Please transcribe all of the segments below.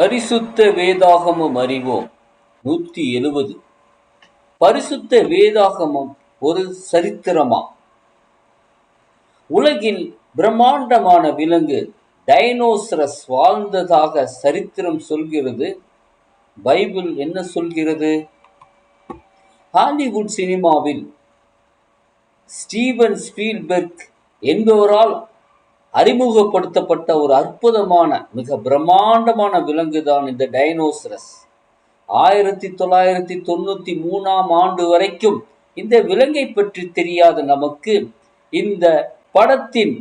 பரிசுத்த வேதாகமம் அறிவோம். நூற்றி எழுபது பரிசுத்த வேதாகமம் ஒரு சரித்திரமா? உலகில் பிரம்மாண்டமான விலங்கு டைனோசரஸ் வாழ்ந்ததாக சரித்திரம் சொல்கிறது. பைபிள் என்ன சொல்கிறது? ஹாலிவுட் சினிமாவில் ஸ்டீவன் ஸ்பீல்பெர்க் என்பவரால் அறிமுகப்படுத்தப்பட்ட ஒரு அற்புதமான மிக பிரம்மாண்டமான விலங்கு தான் இந்த டைனோசரஸ். ஆயிரத்தி தொள்ளாயிரத்தி தொண்ணூத்தி மூணாம் ஆண்டு வரைக்கும் இந்த விலங்கை பற்றி தெரியாத நமக்கு இந்த படத்தின்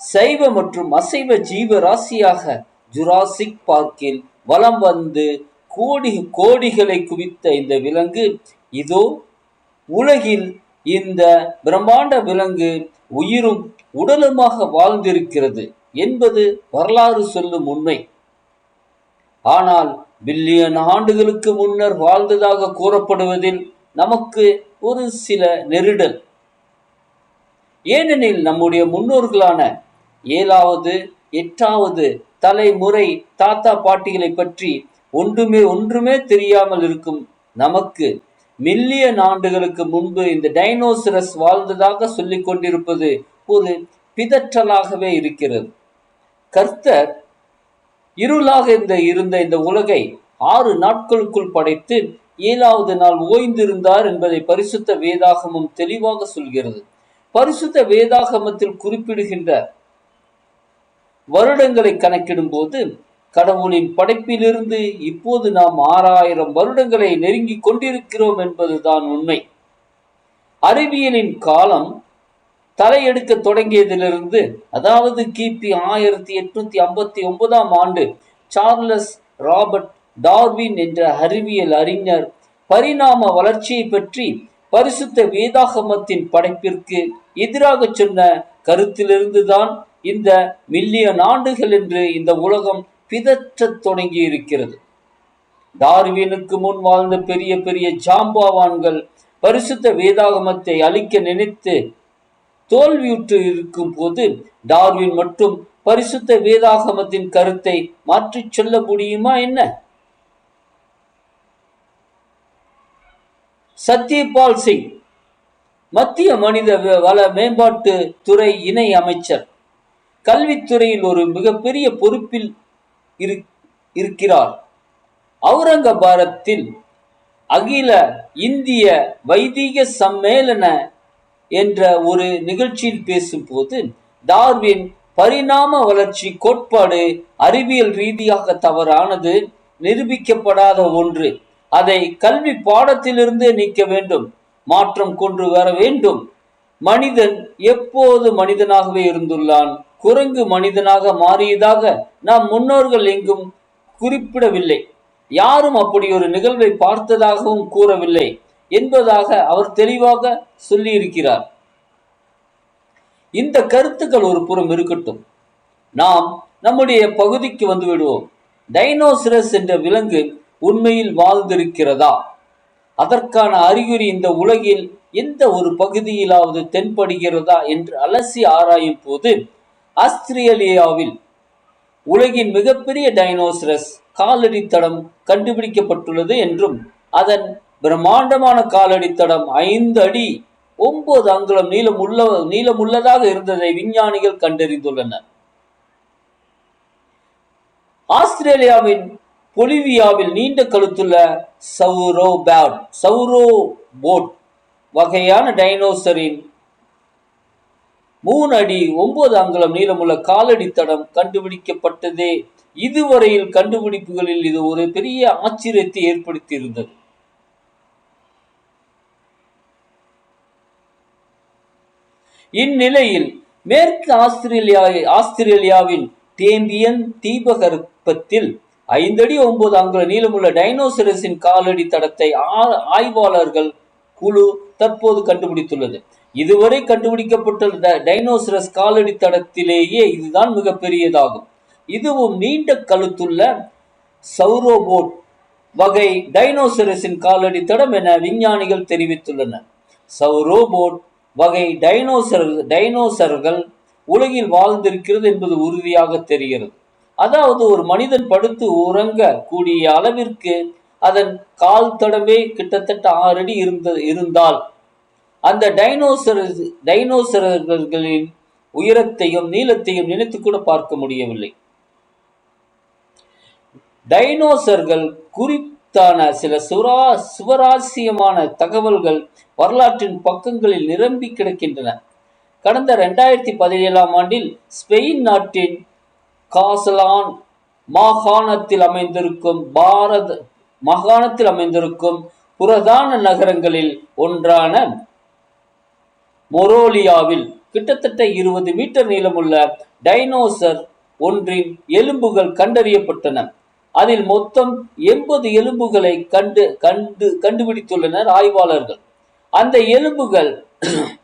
சைவ மற்றும் அசைவ ஜீவராசியாக ஜுராசிக் பார்க்கில் வலம் வந்து கோடி கோடிகளை குவித்த இந்த விலங்கு இதோ உலகில் இந்த பிரம்மாண்ட விலங்கு உயிரும் உடலுமாக வாழ்ந்திருக்கிறது என்பது வரலாறு சொல்லும் உண்மை. ஆனால் பில்லியன் ஆண்டுகளுக்கு முன்னர் வாழ்ந்ததாக கூறப்படுவதில் நமக்கு ஒரு சில நெருடல். ஏனெனில் நம்முடைய முன்னோர்களான ஏழாவது எட்டாவது தலைமுறை தாத்தா பாட்டிகளை பற்றி ஒன்றுமே ஒன்றுமே தெரியாமல் இருக்கும் நமக்கு மில்லியன் ஆண்டுகளுக்கு முன்பு இந்த டைனோசரஸ் வாழ்ந்ததாக சொல்லிக் கொண்டிருப்பது ஒரு பிதற்றலாகவே இருக்கிறது. கர்த்தர் இருளாக இந்த இருந்த இந்த உலகை ஆறு நாட்களுக்குள் படைத்து ஏழாவது நாள் ஓய்ந்திருந்தார் என்பதை பரிசுத்த வேதாகமம் தெளிவாக சொல்கிறது. பரிசுத்த வேதாகமத்தில் குறிப்பிடுகின்ற வருடங்களை கணக்கிடும் போது கடவுளின் படைப்பிலிருந்து இப்போது நாம் ஆறாயிரம் வருடங்களை நெருங்கி கொண்டிருக்கிறோம் என்பதுதான் உண்மை. அறிவியலின் காலம் தலையெடுக்க தொடங்கியதிலிருந்து அதாவது கிபி ஆயிரத்தி எட்நூத்தி ஐம்பத்தி ஒன்பதாம் ஆண்டு சார்லஸ் ராபர்ட் டார்வின் என்ற அறிவியல் அறிஞர் பரிணாம வளர்ச்சியை பற்றி பரிசுத்த வேதாகமத்தின் படைப்பிற்கு எதிராக சொன்ன கருத்திலிருந்துதான் இந்த மில்லியன் ஆண்டுகள் என்று இந்த உலகம் பிதற்றத் தொடங்கி இருக்கிறது டார்வினுக்கு முன் வாழ்ந்த பெரிய பெரிய ஜாம்பாவான்கள் பரிசுத்த வேதாகமத்தை அழிக்க நினைத்து தோல்வியுற்று இருக்கும் போது டார்வின் மட்டும் பரிசுத்த வேதாகமத்தின் கருத்தை மாற்றிச் சொல்ல முடியுமா என்ன? சத்யபால் சிங் மத்திய மனித வ- வள மேம்பாட்டு துறை இணை அமைச்சர். கல்வித்துறையில் ஒரு மிகப்பெரிய பொறுப்பில் இருக்கிறார். அவுரங்கபாரத்தில் அகில இந்திய வைதிக சம்மேளன என்ற ஒரு நிகழ்ச்சியில் பேசும்போது டார்வின் பரிணாம வளர்ச்சி கோட்பாடு அறிவியல் ரீதியாக தவறானது நிரூபிக்கப்படாத ஒன்று. அதை கல்வி பாடத்திலிருந்தே நீக்க வேண்டும் மாற்றம் கொண்டு வர வேண்டும் மனிதன் எப்போது மனிதனாகவே இருந்துள்ளான்? குரங்கு மனிதனாக மாறியதாக நாம் முன்னோர்கள் எங்கும் குறிப்பிடவில்லை. யாரும் அப்படி ஒரு நிகழ்வை பார்த்ததாகவும் கூறவில்லை என்பதாக அவர் தெளிவாக சொல்லியிருக்கிறார். இந்த கருத்துக்கள் ஒரு புறம் இருக்கட்டும். நாம் நம்முடைய பகுதிக்கு வந்து விடுவோம். டைனோசரஸ் என்ற விலங்கு உண்மையில் வாழ்ந்திருக்கிறதா? அதற்கான அறிகுறி இந்த உலகில் எந்த ஒரு பகுதியிலாவது தென்படுகிறதா என்று அலசி ஆராயும் போது ஆஸ்திரேலியாவில் உலகின் மிகப்பெரிய டைனோசரஸ் காலடி தடம் கண்டுபிடிக்கப்பட்டுள்ளது என்றும் அதன் பிரம்மாண்டமான காலடி தடம் ஐந்து அடி ஒன்பது அங்குலம் நீளமுள்ள நீளமுள்ளதாக இருந்ததை விஞ்ஞானிகள் கண்டறிந்துள்ளனர். ஆஸ்திரேலியாவின் பொலிவியாவில் நீண்ட கழுத்துள்ள சௌரோ பேட் சௌரோ போட் வகையான டைனோசரின் மூணு அடி ஒன்பது அங்குலம் நீளமுள்ள காலடி தடம் கண்டுபிடிக்கப்பட்டதே. இதுவரையில் கண்டுபிடிப்புகளில் இது ஒரு பெரிய ஆச்சரியத்தை ஏற்படுத்தியிருந்தது. இந்நிலையில் மேற்கு ஆஸ்திரேலியா ஆஸ்திரேலியாவின் டேம்பியன் தீபகற்பத்தில் ஐந்தடி ஒன்பது அங்குல நீளமுள்ள டைனோசரஸின் காலடி தடத்தை ஆ- ஆய்வாளர்கள் குழு தற்போது கண்டுபிடித்துள்ளது. இதுவரை கண்டுபிடிக்கப்பட்ட ட- டைனோசரஸ் காலடி தடத்திலேயே இதுதான் மிகப்பெரியதாகும். இதுவும் நீண்ட கழுத்துள்ள சௌரோபோட் வகை டைனோசரஸின் காலடி தடம் என விஞ்ஞானிகள் தெரிவித்துள்ளனர். சௌரோபோட் வகை டைனோசர் டைனோசர்கள் உலகில் வாழ்ந்திருக்கிறது என்பது உறுதியாக தெரிகிறது. அதாவது ஒரு மனிதன் படுத்து உறங்க கூடிய அளவிற்கு அதன் கால் தடமே கிட்டத்தட்ட ஆறு அடி இருந்த இருந்தால் அந்த டைனோசர் டைனோசரர்களின் உயரத்தையும் நீளத்தையும் நினைத்து கூட பார்க்க முடியவில்லை. டைனோசர்கள் குறித்தான சில சுரா சுவராசியமான தகவல்கள் வரலாற்றின் பக்கங்களில் நிரம்பி கிடக்கின்றன. கடந்த ரெண்டாயிரத்தி பதினேழாம் ஆண்டில் ஸ்பெயின் நாட்டின் காசலான் மாகாணத்தில் அமைந்திருக்கும் பாரத மாகாணத்தில் அமைந்திருக்கும் புரதான நகரங்களில் ஒன்றான மொரோலியாவில் கிட்டத்தட்ட இருபது மீட்டர் நீளமுள்ள டைனோசர் ஒன்றின் எலும்புகள் கண்டறியப்பட்டன. அதில் மொத்தம் எண்பது எலும்புகளை கண்டு கண்டு கண்டுபிடித்துள்ளனர் ஆய்வாளர்கள். அந்த எலும்புகள்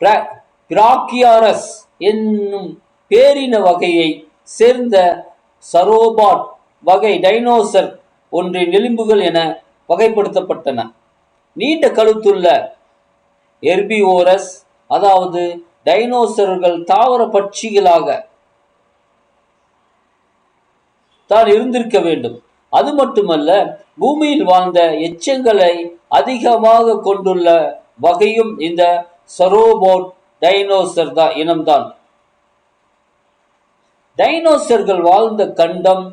பிரா- பிராக்கியாரஸ் என்னும் பேரின வகையை சேர்ந்த சரோபாட் வகை டைனோசர் ஒன்றின் எலும்புகள் என வகைப்படுத்தப்பட்டன. நீண்ட கழுத்துள்ள எர்பிஓரஸ் அதாவது டைனோசர்கள் தாவர பட்சிகளாக தான் இருந்திருக்க வேண்டும். அது மட்டுமல்ல பூமியில் வாழ்ந்த எச்சங்களை அதிகமாக கொண்டுள்ள வகையும் இந்த சரோபோட் டைனோசர் தான் இனம்தான். டைனோசர்கள் வாழ்ந்த கண்டம்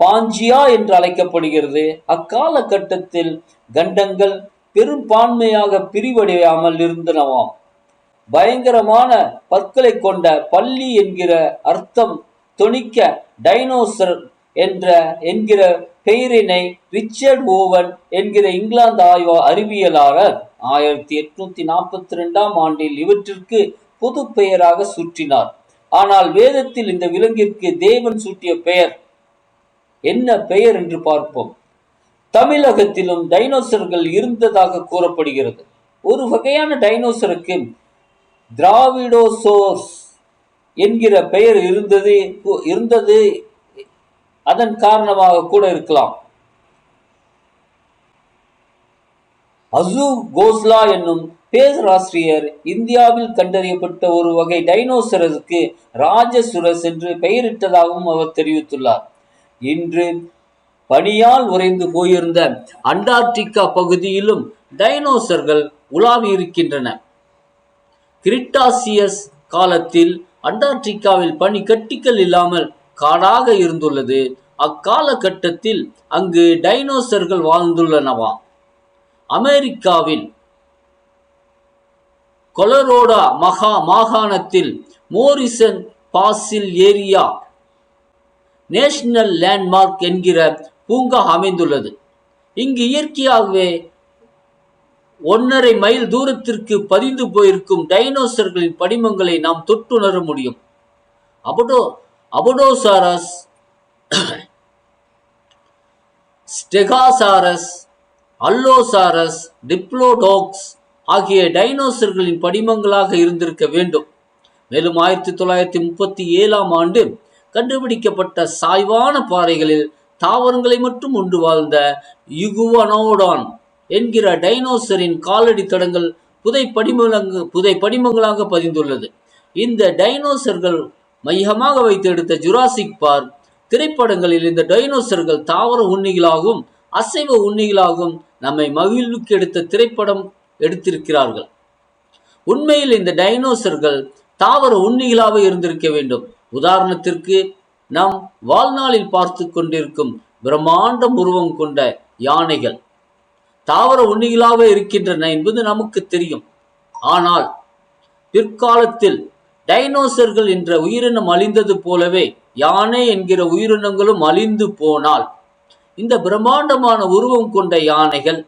பாஞ்சியா என்று அழைக்கப்படுகிறது. அக்காலகட்டத்தில் கண்டங்கள் பெரும்பான்மையாக பிரிவடையாமல் இருந்தனவாம். பயங்கரமான பற்களை கொண்ட பள்ளி என்கிற அர்த்தம் தொனிக்க டைனோசர் என்ற என்கிற பெயரினை ரிச்சர்ட் ஓவன் என்கிற இங்கிலாந்து ஆய்வா அறிவியலாளர் ஆயிரத்தி எட்நூத்தி நாற்பத்தி ரெண்டாம் ஆண்டில் இவற்றிற்கு பொது பெயராக சுற்றினார். ஆனால் வேதத்தில் இந்த விலங்கிற்கு தேவன் சூட்டிய பெயர். என்ன பெயர் என்று பார்ப்போம். தமிழகத்திலும் டைனோசர்கள் இருந்ததாக கூறப்படுகிறது. ஒரு வகையான டைனோசருக்கு திராவிடோசோர்ஸ் என்கிற பெயர் இருந்தது இருந்தது. அதன் காரணமாக கூட இருக்கலாம். அசு கோஸ்லா என்னும் பேராசிரியர் இந்தியாவில் கண்டறியப்பட்ட ஒரு வகை டைனோசரஸுக்கு ராஜசுரஸ் என்று பெயரிட்டதாகவும் அவர் தெரிவித்துள்ளார். இன்று பனியால் உறைந்து போயிருந்த அண்டார்டிகா பகுதியிலும் டைனோசர்கள் உலாவி இருக்கின்றன கிரிட்டாசியஸ் காலத்தில் அண்டார்டிகாவில் பனி கட்டிகள் இல்லாமல் காடாக இருந்துள்ளது. அக்காலகட்டத்தில் அங்கு டைனோசர்கள் வாழ்ந்துள்ளனவா? அமெரிக்காவில் கொலரோடா மகா மாகாணத்தில் Morrison fossil area national landmark என்கிற பூங்கா அமைந்துள்ளது. இங்கு இயற்கையாகவே ஒன்றரை மைல் தூரத்திற்கு பதிந்து போயிருக்கும் டைனோசர்களின் படிமங்களை நாம் தொட்டுணர முடியும். அபடோ அபடோசாரஸ் ஸ்டெகாசாரஸ் அல்லோசாரஸ் டிப்ளோடோக்ஸ் ஆகிய டைனோசர்களின் படிமங்களாக இருந்திருக்க வேண்டும். மேலும் ஆயிரத்தி தொள்ளாயிரத்தி முப்பத்தி ஏழாம் ஆண்டு கண்டுபிடிக்கப்பட்ட சாய்வான பாறைகளில் தாவரங்களை மட்டும் உண்டு வாழ்ந்த யுகுவனோடான் என்கிற டைனோசரின் காலடி தடங்கள் புதை படிமலங்கு புதை படிமங்களாக பதிந்துள்ளது. இந்த டைனோசர்கள் மையமாக வைத்து எடுத்த ஜுராசிக் பார்க் திரைப்படங்களில் இந்த டைனோசர்கள் தாவர உண்ணிகளாகவும் அசைவ உண்ணிகளாகவும் நம்மை மகிழ்வுக்கு எடுத்த திரைப்படம் எடுத்திருக்கிறார்கள். உண்மையில் இந்த டைனோசர்கள் தாவர உண்ணிகளாக இருந்திருக்க வேண்டும். உதாரணத்திற்கு நாம் வாழ்நாளில் பார்த்து கொண்டிருக்கும் பிரம்மாண்டம் உருவம் கொண்ட யானைகள். தாவர உண்ணிகளாக இருக்கின்றன என்பது நமக்கு தெரியும். ஆனால் பிற்காலத்தில் டைனோசர்கள் என்ற உயிரினம் அழிந்தது போலவே யானை என்கிற உயிரினங்களும் அழிந்து போனால் இந்த பிரம்மாண்டமான உருவம் கொண்ட யானைகள்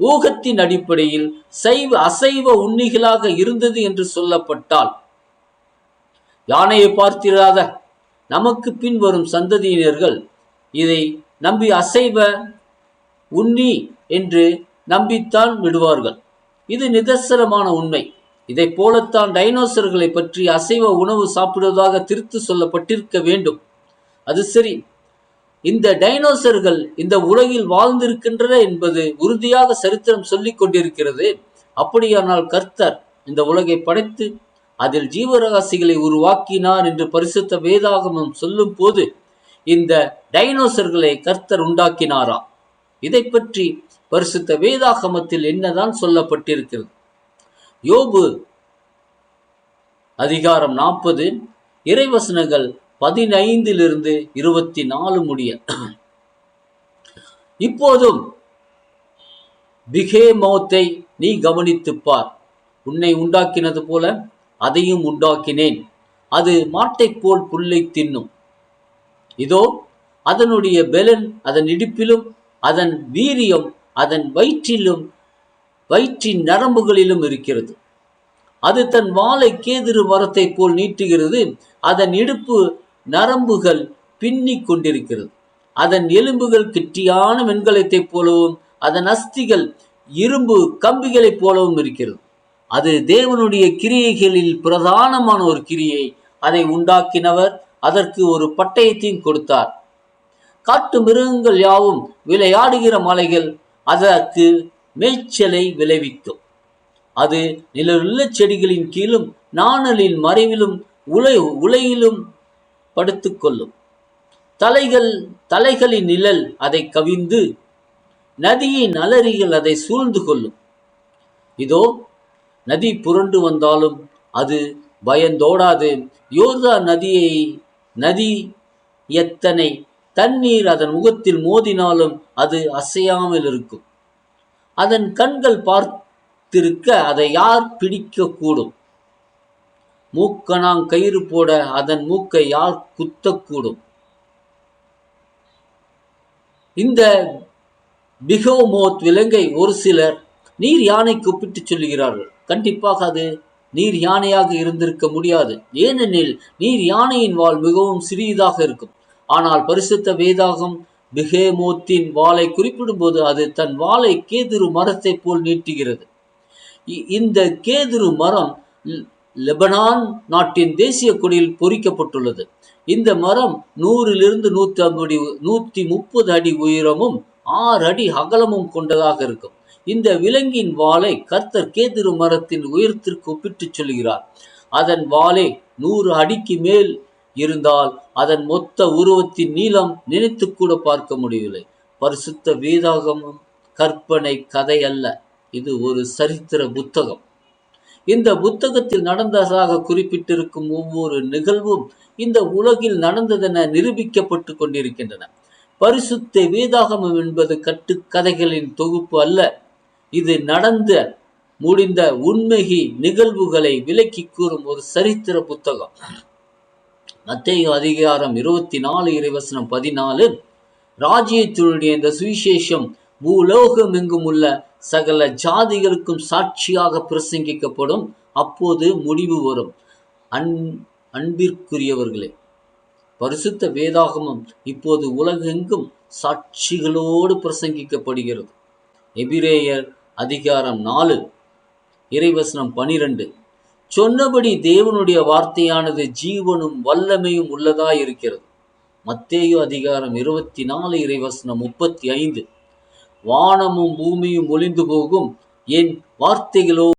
ஊகத்தின் அடிப்படையில் சைவ அசைவ உண்ணிகளாக இருந்தது என்று சொல்லப்பட்டால் யானையை பார்த்திராத நமக்கு பின் வரும் சந்ததியினர்கள் இதை நம்பி அசைவ உண்ணி என்று நம்பித்தான் விடுவார்கள். இது நிதர்சனமான உண்மை. இதை போலத்தான் டைனோசர்களை பற்றி அசைவ உணவு சாப்பிடுவதாக திருத்து சொல்லப்பட்டிருக்க வேண்டும். அது சரி. இந்த டைனோசர்கள் இந்த உலகில் வாழ்ந்திருக்கின்றன என்பது உறுதியாக சரித்திரம் சொல்லிக் கொண்டிருக்கிறது. அப்படியானால் கர்த்தர் இந்த உலகை படைத்து அதில் ஜீவராசிகளை உருவாக்கினார் என்று பரிசுத்த வேதாகமம் சொல்லும் போது இந்த டைனோசர்களை கர்த்தர் உண்டாக்கினாரா? இதை பற்றி பரிசுத்த வேதாகமத்தில் என்னதான் சொல்லப்பட்டிருக்கிறது? யோபு அதிகாரம் நாற்பது இறைவசனங்கள் பதினைந்திலிருந்து இருபத்தி நாலு முடிய. இப்போதும் பிகேமோத்தை நீ கவனித்துப்பார் உன்னை உண்டாக்கினது போல அதையும் உண்டாக்கினேன். அது மாட்டைப் போல் புல்லை தின்னும். இதோ அதனுடைய பெலன் அதன் இடுப்பிலும் அதன் வீரியம் அதன் வயிற்றிலும் வயிற்றின் நரம்புகளிலும் இருக்கிறது. அது தன் வாளை கேதிரு மரத்தைப் போல் நீட்டுகிறது. அதன் இடுப்பு நரம்புகள் பின்னிக் கொண்டிருக்கிறது. அதன் எலும்புகள் கெட்டியான வெண்கலத்தைப் போலவும் அதன் அஸ்திகள் இரும்பு கம்பிகளைப் போலவும் இருக்கிறது. அது தேவனுடைய கிரியைகளில் பிரதானமான ஒரு கிரியை. அதை உண்டாக்கினவர் அதற்கு ஒரு பட்டயத்தையும் கொடுத்தார். காட்டு மிருகங்கள் யாவும் விளையாடுகிற மலைகள் அதற்கு மேய்ச்சலை விளைவிக்கும் அது நிழலுள்ள செடிகளின் கீழும் நாணலின் மறைவிலும் உலை உலையிலும் படுத்துக்கொள்ளும் தலைகள் தலைகளின் நிழல் அதை கவிந்து நதியின் அலறிகள் அதை சூழ்ந்து கொள்ளும். இதோ நதி புரண்டு வந்தாலும் அது பயந்தோடாது. யோர்தா நதியை நதி எத்தனை தண்ணீர் அதன் முகத்தில் மோதினாலும் அது அசையாமல் இருக்கும். அதன் கண்கள் பார்த்திருக்க அதை யார் பிடிக்கக்கூடும்? மூக்கணாங் கயிறு போட அதன் மூக்கை யார் குத்தக்கூடும்? இந்த பிகோமோத் விலங்கை ஒரு சிலர் நீர் யானை கூப்பிட்டு சொல்லுகிறார்கள். கண்டிப்பாக அது நீர் யானையாக இருந்திருக்க முடியாது. ஏனெனில் நீர் யானையின் வால் மிகவும் சிறியதாக இருக்கும். ஆனால் பரிசுத்த வேதாகம் பிகேமோத்தின் வாளை குறிப்பிடும்போது அது தன் வாளை கேதுரு மரத்தைப் போல் நீட்டுகிறது. இ- இந்த கேதுரு மரம் லெபனான் நாட்டின் தேசிய கொடியில் பொறிக்கப்பட்டுள்ளது. இந்த மரம் நூறிலிருந்து நூத்தி ஐம்பது நூத்தி முப்பது அடி உயரமும் ஆறு அடி அகலமும் கொண்டதாக இருக்கும். இந்த விலங்கின் வாளை கர்த்தர் கேதுரு மரத்தின் உயரத்திற்கு ஒப்பிட்டுச் சொல்கிறார். அதன் வாளை நூறு அடிக்கு மேல் இருந்தால் அதன் மொத்த உருவத்தின் நீளம் நினைத்து கூட பார்க்க முடியவில்லை. பரிசுத்த வேதாகமம் கற்பனை கதை அல்ல. இது ஒரு சரித்திர புத்தகம். இந்த புத்தகத்தில் நடந்ததாக குறிப்பிட்டிருக்கும் ஒவ்வொரு நிகழ்வும் இந்த உலகில் நடந்ததென நிரூபிக்கப்பட்டு கொண்டிருக்கின்றன. பரிசுத்த வேதாகமம் என்பது கட்டுக்கதைகளின் தொகுப்பு அல்ல. இது நடந்த முடிந்த உண்மைகி நிகழ்வுகளை விலக்கி கூறும் ஒரு சரித்திர புத்தகம். மத்திய அதிகாரம் இருபத்தி நாலு இறைவசனம் பதினாலு. ராஜ்யத்தினுடைய இந்த சுவிசேஷம் பூலோகம் எங்கும் உள்ள சகல ஜாதிகளுக்கும் சாட்சியாக பிரசங்கிக்கப்படும். அப்போது முடிவு வரும். அன் அன்பிற்குரியவர்களே பரிசுத்த வேதாகமம் இப்போது உலகெங்கும் சாட்சிகளோடு பிரசங்கிக்கப்படுகிறது. எபிரேயர் அதிகாரம் நாலு இறைவசனம் பனிரெண்டு. சொன்னபடி தேவனுடைய வார்த்தையானது ஜீவனும் வல்லமையும் உள்ளதாய் இருக்கிறது மத்தேயு அதிகாரம் இருபத்தி நாலு இறைவசனம் முப்பத்தி ஐந்து. வானமும் பூமியும் ஒளிந்து போகும். என் வார்த்தைகளோ